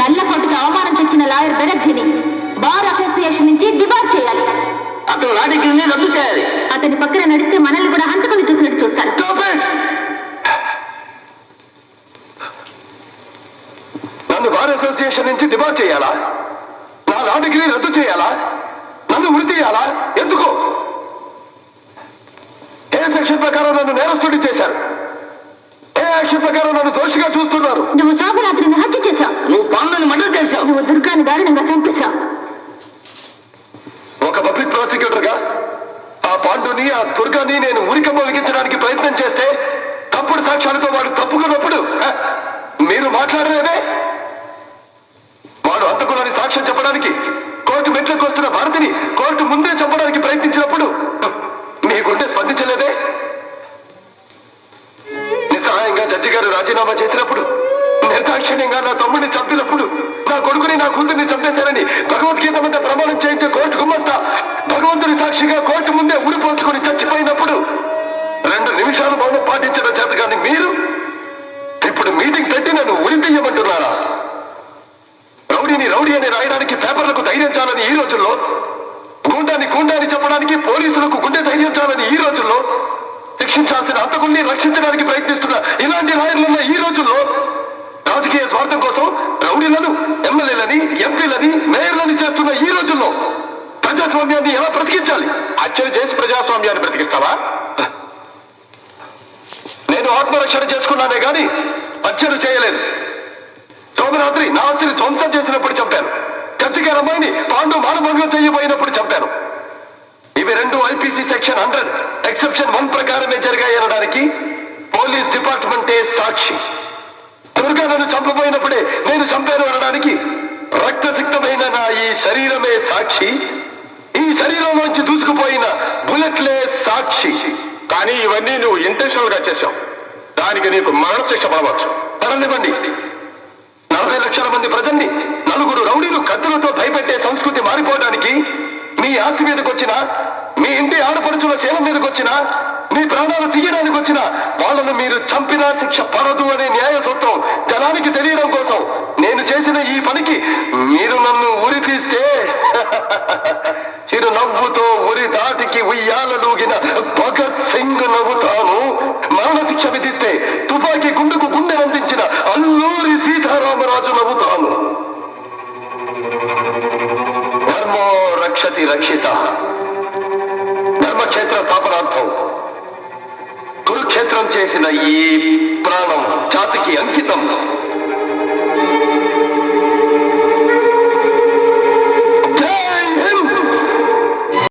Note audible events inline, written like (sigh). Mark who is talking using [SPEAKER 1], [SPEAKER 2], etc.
[SPEAKER 1] నల్ల కోటుకు అవమానం తెచ్చిన లాయర్ బెనర్జీని బార్ అసోసియేషన్ నుంచి డిబార్ చేయాలి.
[SPEAKER 2] అతను నా డిగ్రీని రద్దు చేయాలి.
[SPEAKER 1] అతని పక్కన నడిస్తే మనల్ని కూడా హంతకులు చూసినట్టు చూస్తారు!
[SPEAKER 3] నన్ను బార్ అసోసియేషన్ నుంచి డిబార్ చేయాలా? నా లా డిగ్రీ రద్దు చేయాలా? నన్ను ఉరి తీయాలా? ఎందుకు? ఏ సెక్షన్ ప్రకారం నన్ను నేరస్తుడి చేశారు? ఏ యాక్షన్ ప్రకారం నన్ను దోషిగా చూస్తున్నారు?
[SPEAKER 1] నువ్వు శోభరాత్రిని
[SPEAKER 2] మర్డర్ చేశావు
[SPEAKER 1] నువ్వు దుర్గాన్ని దారుణంగా చంపేశావు
[SPEAKER 3] ఒక పబ్లిక్ ప్రాసిక్యూటర్గా ఆ పాండుని ఆ దుర్గాని నేను ఉరిక మొలిగించడానికి ప్రయత్నం చేస్తే తప్పుడు సాక్ష్యాలతో వాడు తప్పుకున్నప్పుడు మీరు మాట్లాడలేదే వాడు అంతకులని సాక్ష్యం చెప్పడానికి కోర్టు మెట్లకు వస్తున్న భారతిని కోర్టు ముందే చంపడానికి ప్రయత్నించినప్పుడు మీ గుండె స్పందించలేదే? నిస్సహాయంగా జడ్జి గారు రాజీనామా చేసినప్పుడు నిర్దాక్షిణ్యంగా నా తమ్ముడిని చంపినప్పుడు నా కొడుకుని నా కూతుర్ని చంపేశారని భగవద్గీత మీద ప్రమాణం చేయించే కోర్టు గుమ్మస్తా భగవంతుని సాక్షిగా కోర్టు ముందే ఉరిపోసుకుని చచ్చిపోయినప్పుడు రెండు నిమిషాలు మౌనం పాటించిన చేత కానీ మీరు ఇప్పుడు మీటింగ్ పెట్టి నన్ను ఉరి రౌడీని రౌడీ అని రాయడానికి పేపర్లకు ధైర్యం చాలని ఈ రోజుల్లో గూండాన్ని గూండాన్ని చెప్పడానికి పోలీసులకు గుండె ధైర్యం చాలని ఈ రోజుల్లో శిక్షించాల్సిన హంతకుల్ని రక్షించడానికి ప్రయత్నిస్తున్న ఇలాంటి లాయర్లున్న ఎంపీలని మేయర్లని చేస్తున్న ఈ రోజుల్లో ప్రజాస్వామ్యాన్ని ఎలా బ్రతికించాలి? హత్యలు చేసి ప్రజాస్వామ్యాన్ని బ్రతికిస్తావా? నేను ఆత్మరక్షణ చేసుకున్నానే గాని హత్యలు చేయలేదు. సోమరాత్రి నా ఆస్తిని ధ్వంసం చేసినప్పుడు చంపాను. జడ్జి అమ్మాయిని పాండు మానభంగం చేయబోయినప్పుడు చంపాను. ఇవి రెండు IPC section hundred. Exception one ప్రకారమే జరిగాయనడానికి పోలీస్ డిపార్ట్మెంటే సాక్షి. దుర్గా నన్ను చంపబోయినప్పుడే నేను చంపాను అనడానికి రక్త నా ఈ శరీరమే సాక్షి. ఈ శరీరంలోంచి దూసుకుపోయిన బుల్లెట్లే సాక్షి. కానీ ఇవన్నీ నువ్వు ఇంటెన్షనల్గా చేశావు. దానికి నీకు మరణశిక్ష పడవచ్చు. పడనివ్వండి నలభై లక్షల మంది ప్రజల్ని నలుగురు రౌడీలు కత్తులతో భయపెట్టే సంస్కృతి మారిపోవడానికి మీ ఆస్తి మీదకి వచ్చిన మీ ఇంటి ఆడపడుచుల సేవ మీదకి వచ్చిన మీ ప్రాణాలు తీయడానికి వచ్చిన వాళ్ళను మీరు చంపినా శిక్ష పడదు అనే న్యాయ సూత్రం జనానికి తెలియడం కోసం నేను చేసిన ఈ పనికి మీరు నన్ను ఉరి తీస్తే (laughs) చిరు ఉరి దాటికి ఉయ్యాలలూగిన భగత్ సింగ్ నవ్వుతాను. మరణశిక్ష విధిస్తే తుపాకీ గుండెకు గుండె అందించిన అల్లూరి సీతారామరాజు నవ్వుతాను. ధర్మో రక్షతి రక్షిత. ధర్మక్షేత్ర స్థాపనార్థం. కురుక్షేత్రం చేసిన ఈ ప్రాణం జాతికి అంకితం.